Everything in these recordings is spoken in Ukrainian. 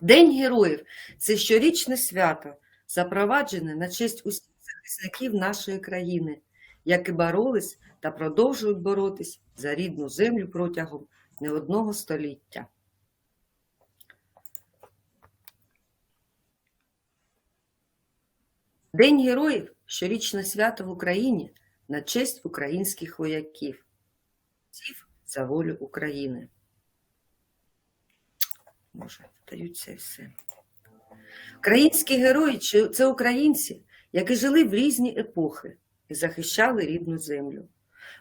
День героїв це щорічне свято, запроваджене на честь усіх захисників нашої країни, які боролись та продовжують боротись за рідну землю протягом не одного століття. День героїв щорічне свято в Україні на честь українських вояків, за волю України. Може, вдаються і все. Українські герої це українці, які жили в різні епохи і захищали рідну землю.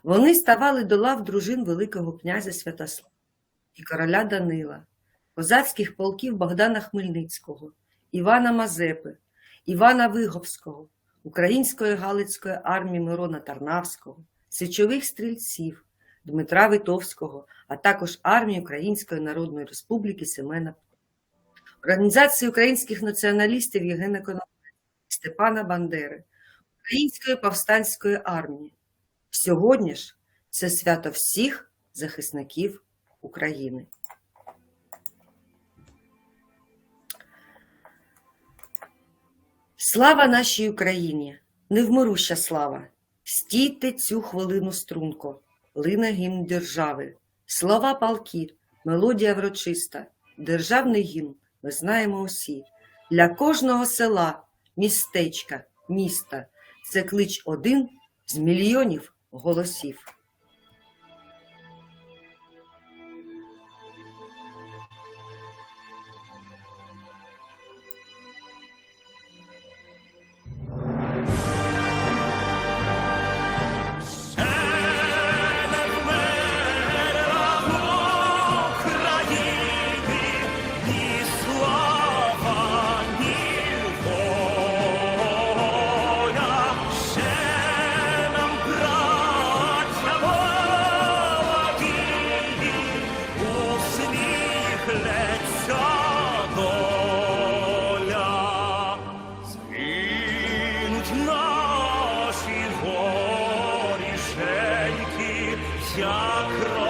Вони ставали до лав дружин Великого князя Святослава і короля Данила, козацьких полків Богдана Хмельницького, Івана Мазепи, Івана Виговського, Української Галицької армії Мирона Тарнавського, січових стрільців, Дмитра Витовського, а також армії Української Народної Республіки Семена Організації українських націоналістів Євгена Коновальця, Степана Бандери, Української повстанської армії. Сьогодні ж це свято всіх захисників України. Слава нашій Україні! Невмируща слава! Стійте цю хвилину струнко, лине гімн держави, слова палки, мелодія врочиста, державний гімн ми знаємо усі. Для кожного села, містечка, міста це клич один з мільйонів голосів. Як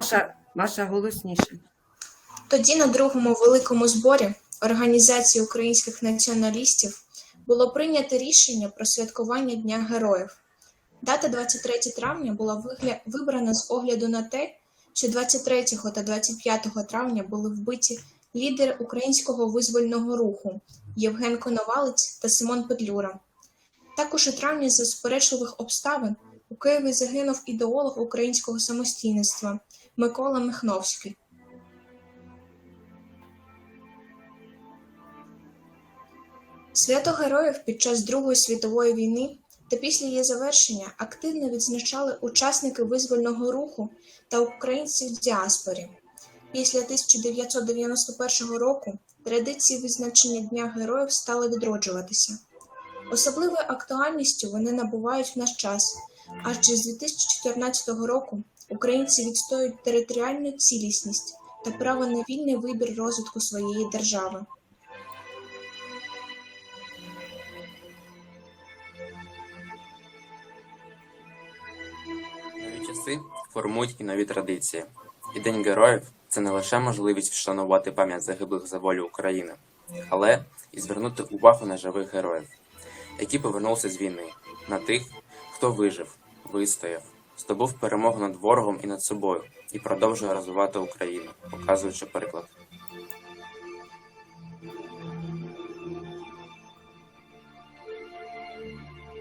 Маша, Маша голосніше. Тоді на другому великому зборі Організації українських націоналістів було прийнято рішення про святкування Дня Героїв. Дата 23 травня була вибрана з огляду на те, що 23 та 25 травня були вбиті лідери українського визвольного руху Євген Коновалець та Симон Петлюра. Також у травні за суперечливих обставин у Києві загинув ідеолог українського самостійництва Микола Михновський. Свято Героїв під час Другої світової війни та після її завершення активно відзначали учасники визвольного руху та українці в діаспорі. Після 1991 року традиції відзначення Дня Героїв стали відроджуватися. Особливою актуальністю вони набувають в наш час, адже з 2014 року українці відстоюють територіальну цілісність та право на вільний вибір розвитку своєї держави. Часи формують і нові традиції. І День героїв це не лише можливість вшанувати пам'ять загиблих за волю України, але і звернути увагу на живих героїв, які повернулися з війни, на тих, хто вижив, вистояв, здобув перемогу над ворогом і над собою і продовжує розвивати Україну, показуючи приклад.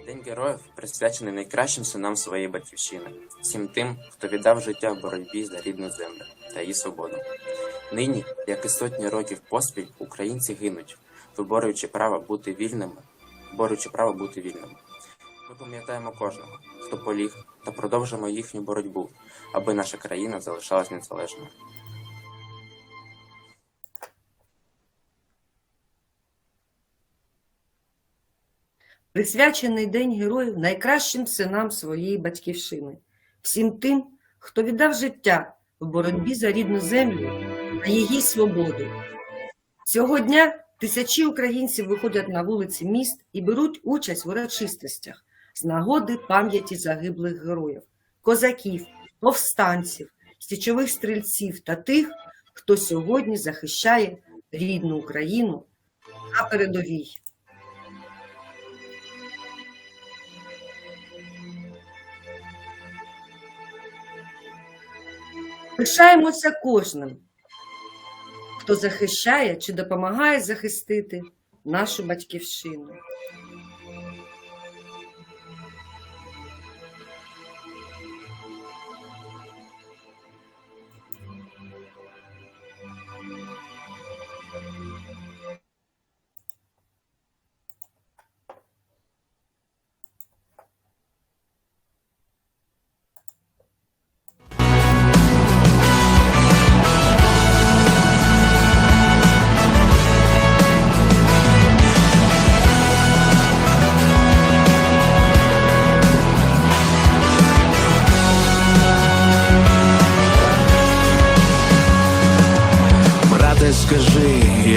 День героїв присвячений найкращим синам своєї батьківщини, всім тим, хто віддав життя в боротьбі за рідну землю та її свободу. Нині, як і сотні років поспіль, українці гинуть, виборюючи право бути вільними, борючи право бути вільними. Ми пам'ятаємо кожного, хто поліг, та продовжимо їхню боротьбу, аби наша країна залишалась незалежною. Присвячений День Героїв найкращим синам своєї батьківщини, всім тим, хто віддав життя в боротьбі за рідну землю та її свободу. Цього дня тисячі українців виходять на вулиці міст і беруть участь в урочистостях з нагоди пам'яті загиблих героїв, козаків, повстанців, січових стрільців та тих, хто сьогодні захищає рідну Україну на передовій. Пишаємося кожним, хто захищає чи допомагає захистити нашу батьківщину.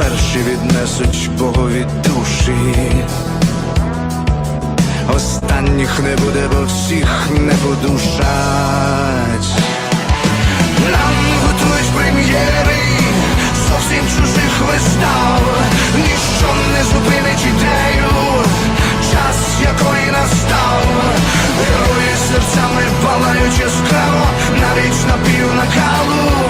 Перші віднесуть Богові душі. Останніх не буде, бо всіх не подушать. Нам готують прем'єри зовсім чужих вистав. Ніщо не зупинить ідею, час якої настав. Герої серцями палають яскраво, навіть на пів накалу.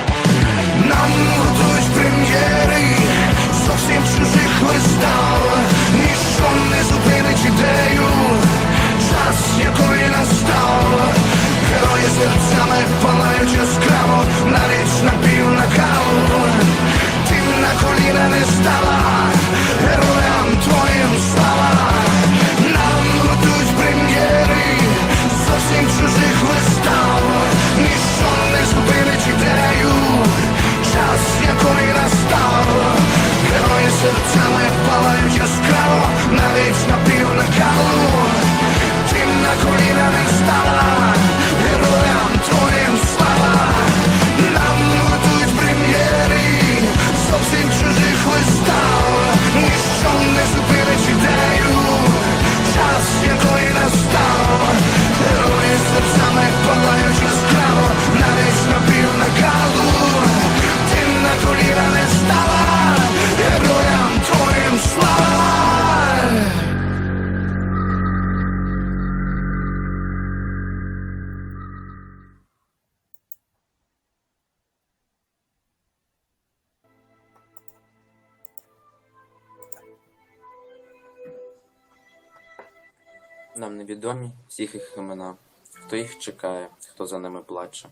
Нам невідомі всіх їх імена, хто їх чекає, хто за ними плаче,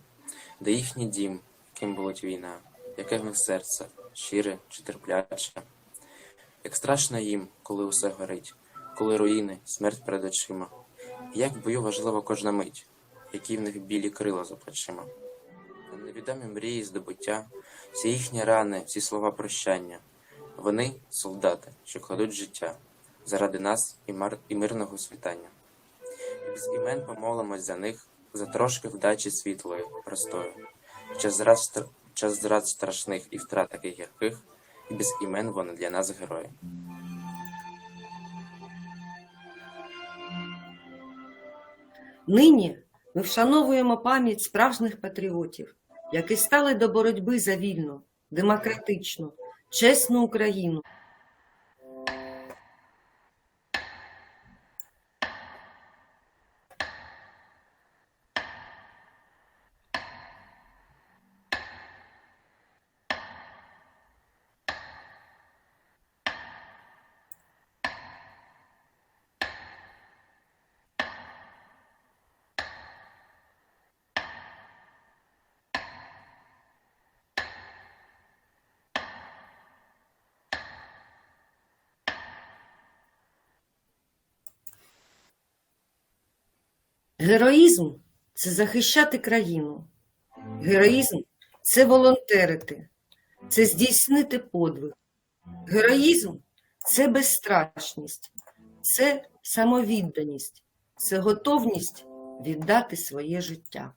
де їхній дім, ким болить війна, яке в них серце, щире чи терпляче. Як страшно їм, коли усе горить, коли руїни, смерть перед очима. Як в бою важлива кожна мить, які в них білі крила за плечима. Нам невідомі мрії, здобуття, всі їхні рани, всі слова прощання. Вони солдати, що кладуть життя заради нас і мирного світання. Без імен помолимось за них, за трошки вдачі світлої, простої. В час зрад, час зрад страшних і втрат таких гірких, і без імен вони для нас герої. Нині ми вшановуємо пам'ять справжніх патріотів, які стали до боротьби за вільну, демократичну, чесну Україну. Героїзм це захищати країну. Героїзм це волонтерити, це здійснити подвиг. Героїзм це безстрашність, це самовідданість, це готовність віддати своє життя.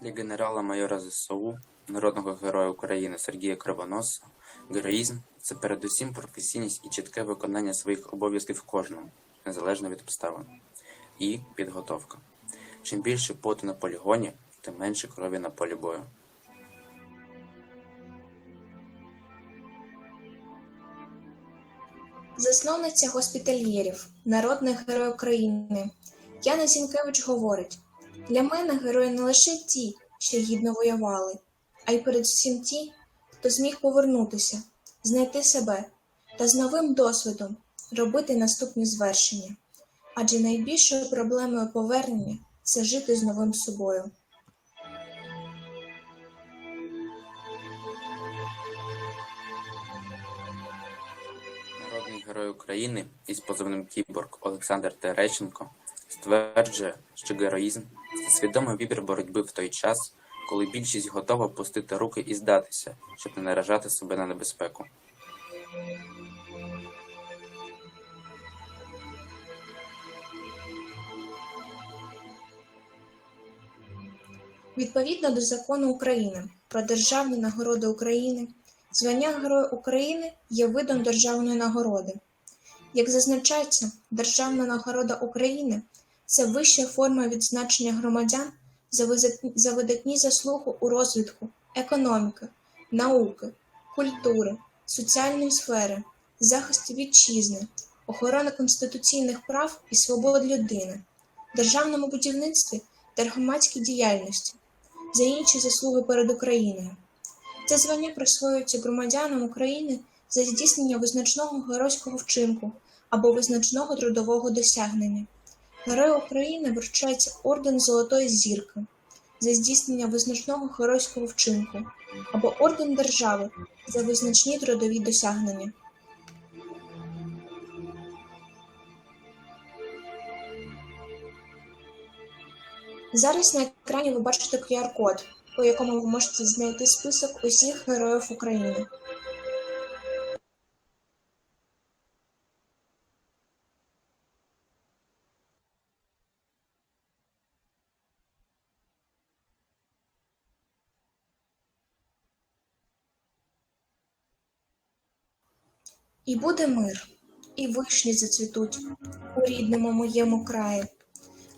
Для генерала-майора ЗСУ, народного героя України Сергія Кривоноса, героїзм це передусім професійність і чітке виконання своїх обов'язків кожному, незалежно від обставин, і підготовка. Чим більше поту на полігоні, тим менше крові на полі бою. Засновниця госпітальєрів, народних герой України. Яна Зінкевич говорить: для мене герої не лише ті, що гідно воювали, а й передусім ті, хто зміг повернутися, знайти себе та з новим досвідом робити наступні звершення. Адже найбільшою проблемою повернення це жити з новим собою. Народний герой України із позивним Кіборг Олександр Терещенко стверджує, що героїзм це свідомий вибір боротьби в той час, коли більшість готова пустити руки і здатися, щоб не наражати себе на небезпеку. Відповідно до закону України про державні нагороди України, звання Герой України є видом державної нагороди. Як зазначається, Державна нагорода України це вища форма відзначення громадян за видатні заслуги у розвитку економіки, науки, культури, соціальної сфери, захисті вітчизни, охорони конституційних прав і свобод людини, державному будівництві та громадській діяльності, за інші заслуги перед Україною. Це звання присвоюється громадянам України за здійснення визначного геройського вчинку або визначного трудового досягнення. Герою України вручається орден Золотої зірки за здійснення визначного геройського вчинку або орден держави за визначні трудові досягнення. Зараз на екрані ви бачите QR-код, по якому ви можете знайти список усіх героїв України. І буде мир, і вишні зацвітуть у рідному моєму краї.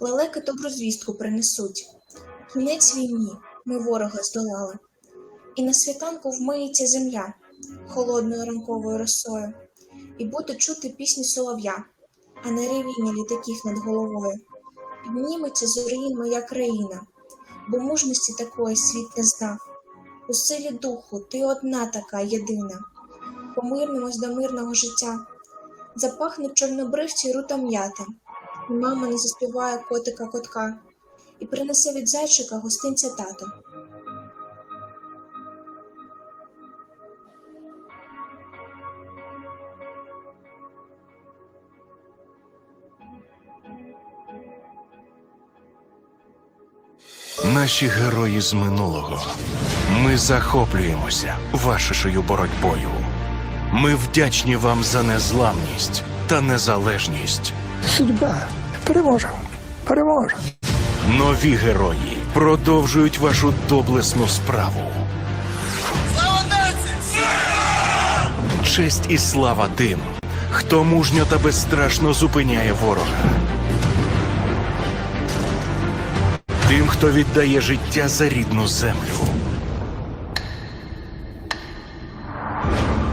Лелеки добру звістку принесуть. Кінець війні ми ворога здолали. І на світанку вмиється земля холодною ранковою росою, і буде чути пісні солов'я, а не ревіння літаків над головою. Підніметься з руїн моя країна, бо мужності такої світ не знав. У силі духу ти одна така єдина. Помирнимось до мирного життя. Запахне чорнобривці рута м'яти, і мама не заспіває котика котка, і принесе від зайчика гостинця тато. Наші герої з минулого. Ми захоплюємося вашою боротьбою. Ми вдячні вам за незламність та незалежність. Судьба переможе. Переможе. Нові герої продовжують вашу доблесну справу. Честь і слава тим, хто мужньо та безстрашно зупиняє ворога. Тим, хто віддає життя за рідну землю.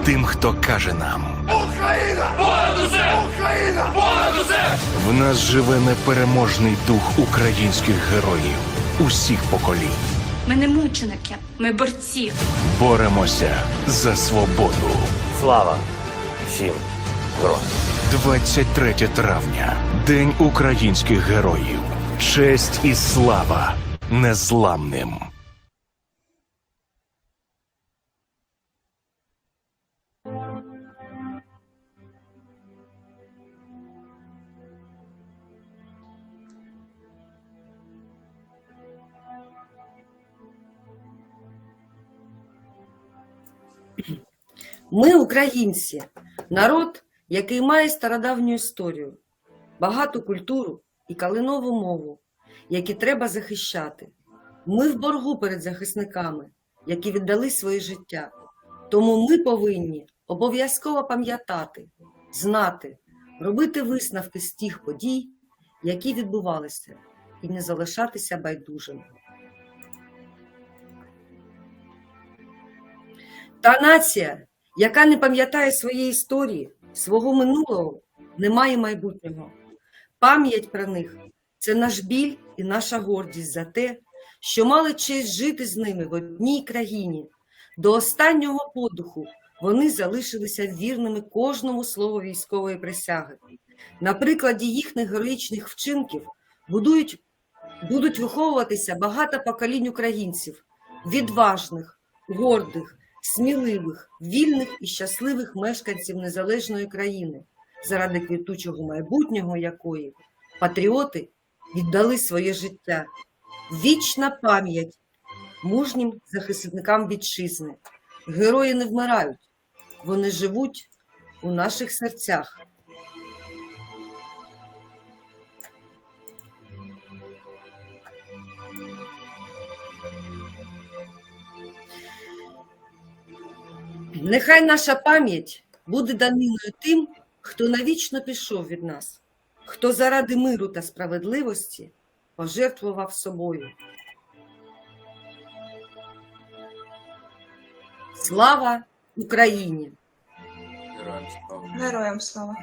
Тим, хто каже нам. Україна! Понад усе! Україна! Понад усе! В нас живе непереможний дух українських героїв усіх поколінь. Ми не мученики, ми борці. Боремося за свободу. Слава всім героям! 23 травня. День українських героїв. Честь і слава незламним. Ми, українці, народ, який має стародавню історію, багату культуру і калинову мову, які треба захищати. Ми в боргу перед захисниками, які віддали своє життя. Тому ми повинні обов'язково пам'ятати, знати, робити висновки з тих подій, які відбувалися, і не залишатися байдужими. Та нація, яка не пам'ятає своєї історії, свого минулого, не має майбутнього. Пам'ять про них це наш біль і наша гордість за те, що мали честь жити з ними в одній країні. До останнього подуху вони залишилися вірними кожному слову військової присяги. На прикладі їхніх героїчних вчинків будують, будуть виховуватися багато поколінь українців, відважних, гордих, сміливих, вільних і щасливих мешканців незалежної країни, заради квітучого майбутнього якої патріоти віддали своє життя. Вічна пам'ять мужнім захисникам вітчизни. Герої не вмирають, вони живуть у наших серцях. Нехай наша пам'ять буде даниною тим, хто навічно пішов від нас, хто заради миру та справедливості пожертвував собою. Слава Україні! Героям слава! Героям слава!